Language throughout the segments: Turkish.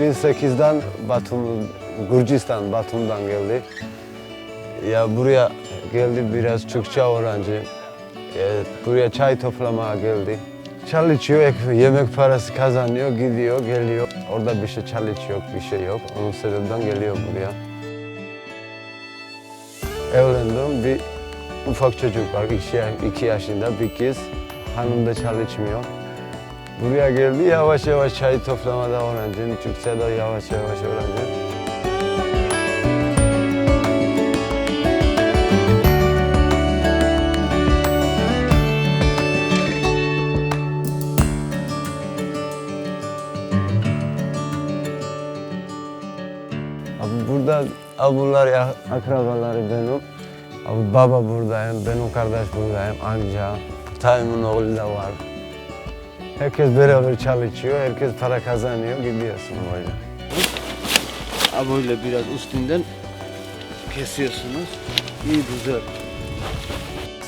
2008'den Batum, Gürcistan, Batum'dan geldi. Ya buraya geldi biraz Türkçe öğrenci. Ya buraya çay toplamaya geldi. Çalışıyor, ek- yemek parası kazanıyor, gidiyor, geliyor. Orada bir şey çalışıyor, bir şey yok. Onun sebebinden geliyor buraya. Evlendim, bir ufak çocuk var, iki, iki yaşında bir kız. Hanım da çalışmıyor. Buraya geldi, yavaş yavaş çay toplamada öğrendim. Türkçe de yavaş yavaş öğrendim. Abi burada abiler, ya, akrabaları benim. Abi baba buradayım, benim kardeş buradayım, amca. Tayımın oğlu da var. Herkes beraber çalışıyor, herkes para kazanıyor, gidiyorsun böyle. Ha böyle biraz üstünden kesiyorsunuz. İyi güzel.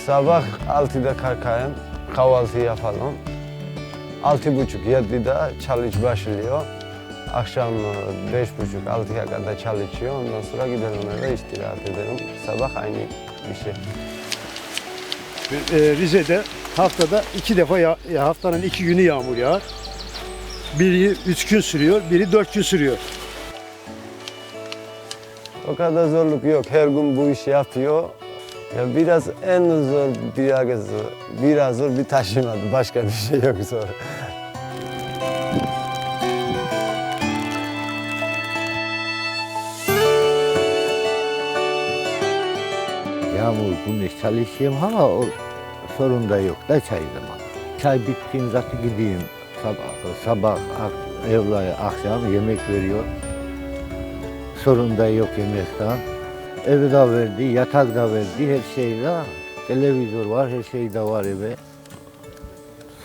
Sabah 6'da kalkayım, kahvaltı yapalım. Altı buçuk, yedide çalış başlıyor. Akşam e, beş buçuk, altıya kadar çalışıyor. Ondan sonra gidelim eve istirahat edelim. Sabah aynı bir şey. Ee, Rize'de haftada iki defa ya haftanın iki günü yağmur yağar. Biri üç gün sürüyor, biri dört gün sürüyor. O kadar zorluk yok. Her gün bu işi yapıyor. Ya biraz en zor biraz biraz zor bir taşımadı. Başka bir şey yok zor. Yağmur, güneş çalışayım ama o sorun da yok da çay zaman. Çay bittiğim zaten gideyim. Sabah, sabah evlaya akşam yemek veriyor. Sorun da yok yemekten. Evi de verdi, yatak da verdi, her şey de. Televizyon var, her şey de var eve.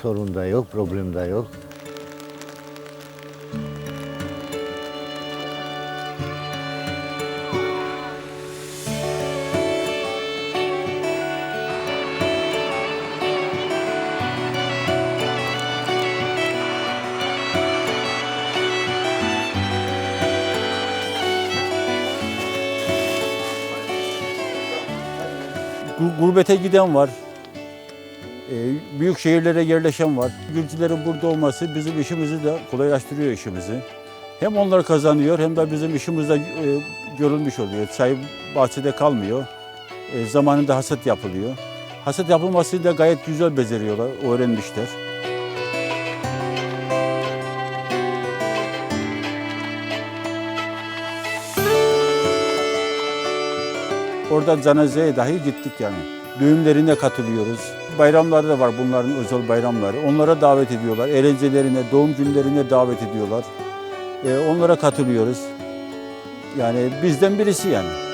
Sorun da yok, problem de yok. Gurbete giden var. Ee, büyük şehirlere yerleşen var. Gürcülerin burada olması bizim işimizi de kolaylaştırıyor işimizi. Hem onlar kazanıyor hem de bizim işimiz de e, görülmüş oluyor. Çay bahçede kalmıyor. E, zamanında hasat yapılıyor. Hasat yapılmasını da gayet güzel beceriyorlar, öğrenmişler. Orada cenazeye dahi gittik yani. Düğünlerine katılıyoruz. Bayramları da var bunların özel bayramları. Onlara davet ediyorlar. Eğlencelerine, doğum günlerine davet ediyorlar. Ee, onlara katılıyoruz. Yani bizden birisi yani.